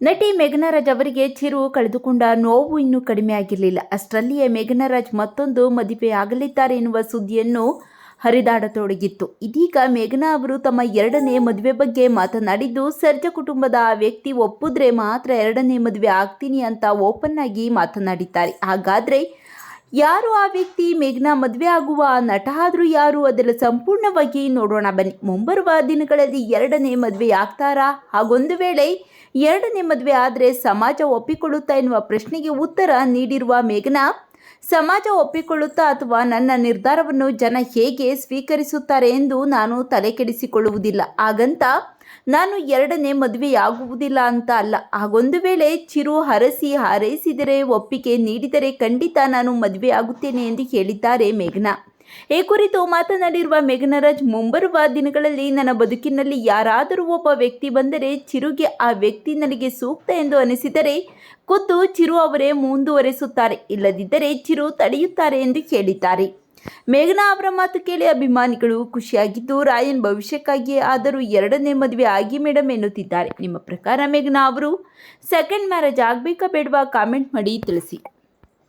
ನಟಿ ಮೇಘನಾರಾಜ್ ಅವರಿಗೆ ಚಿರು ಕಳೆದುಕೊಂಡ ನೋವು ಇನ್ನೂ ಕಡಿಮೆ ಆಗಿರಲಿಲ್ಲ ಅಷ್ಟರಲ್ಲಿಯೇ ಮೇಘನಾರಾಜ್ ಮತ್ತೊಂದು ಮದುವೆಯಾಗಲಿದ್ದಾರೆ ಎನ್ನುವ ಸುದ್ದಿಯನ್ನು ಹರಿದಾಡತೊಡಗಿತ್ತು. ಇದೀಗ ಮೇಘನಾ ಅವರು ತಮ್ಮ ಎರಡನೇ ಮದುವೆ ಬಗ್ಗೆ ಮಾತನಾಡಿದ್ದು, ಸರ್ಜ ಕುಟುಂಬದ ಆ ವ್ಯಕ್ತಿ ಒಪ್ಪಿದ್ರೆ ಮಾತ್ರ ಎರಡನೇ ಮದುವೆ ಆಗ್ತೀನಿ ಅಂತ ಓಪನ್ ಆಗಿ ಮಾತನಾಡಿದ್ದಾರೆ. ಹಾಗಾದ್ರೆ ಯಾರು ಆ ವ್ಯಕ್ತಿ? ಮೇಘನಾ ಮದುವೆ ಆಗುವ ನಟ ಆದರೂ ಯಾರು? ಅದರ ಸಂಪೂರ್ಣವಾಗಿ ನೋಡೋಣ ಬನ್ನಿ. ಮುಂಬರುವ ದಿನಗಳಲ್ಲಿ ಎರಡನೇ ಮದುವೆ ಆಗ್ತಾರಾ? ಹಾಗೊಂದು ವೇಳೆ ಎರಡನೇ ಮದುವೆ ಆದರೆ ಸಮಾಜ ಒಪ್ಪಿಕೊಳ್ಳುತ್ತಾ ಎನ್ನುವ ಪ್ರಶ್ನೆಗೆ ಉತ್ತರ ನೀಡಿರುವ ಮೇಘನಾ, ಸಮಾಜ ಒಪ್ಪಿಕೊಳ್ಳುತ್ತಾ ಅಥವಾ ನನ್ನ ನಿರ್ಧಾರವನ್ನು ಜನ ಹೇಗೆ ಸ್ವೀಕರಿಸುತ್ತಾರೆ ಎಂದು ನಾನು ತಲೆ ಕೆಡಿಸಿಕೊಳ್ಳುವುದಿಲ್ಲ ಹಾಗಂತ ನಾನು ಎರಡನೇ ಮದುವೆಯಾಗುವುದಿಲ್ಲ ಅಂತ ಅಲ್ಲ. ಹಾಗೊಂದು ವೇಳೆ ಚಿರು ಹರಸಿ ಹಾರೈಸಿದರೆ ಒಪ್ಪಿಗೆ ನೀಡಿದರೆ ಖಂಡಿತ ನಾನು ಮದುವೆಯಾಗುತ್ತೇನೆ ಎಂದು ಹೇಳಿದ್ದಾರೆ ಮೇಘನಾ. ಈ ಕುರಿತು ಮಾತನಾಡಿರುವ ಮೇಘನರಾಜ್, ಮುಂಬರುವ ದಿನಗಳಲ್ಲಿ ನನ್ನ ಬದುಕಿನಲ್ಲಿ ಯಾರಾದರೂ ಒಬ್ಬ ವ್ಯಕ್ತಿ ಬಂದರೆ ಚಿರುಗೆ ಆ ವ್ಯಕ್ತಿ ನನಗೆ ಸೂಕ್ತ ಎಂದು ಅನಿಸಿದರೆ ಖುದ್ದು ಚಿರು ಅವರೇ ಮುಂದುವರೆಸುತ್ತಾರೆ. ಇಲ್ಲದಿದ್ದರೆ ಚಿರು ತಡೆಯುತ್ತಾರೆ ಎಂದು ಹೇಳಿದ್ದಾರೆ. ಮೇಘನಾ ಅವರ ಮಾತು ಕೇಳಿ ಅಭಿಮಾನಿಗಳು ಖುಷಿಯಾಗಿದ್ದು, ರಾಯನ್ ಭವಿಷ್ಯಕ್ಕಾಗಿ ಆದರೂ ಎರಡನೇ ಮದುವೆ ಆಗಿ ಮೇಡಮ್ ಎನ್ನುತ್ತಿದ್ದಾರೆ. ನಿಮ್ಮ ಪ್ರಕಾರ ಮೇಘನಾ ಅವರು ಸೆಕೆಂಡ್ ಮ್ಯಾರೇಜ್ ಆಗಬೇಕಾ ಬೇಡವಾ? ಕಾಮೆಂಟ್ ಮಾಡಿ ತಿಳಿಸಿ.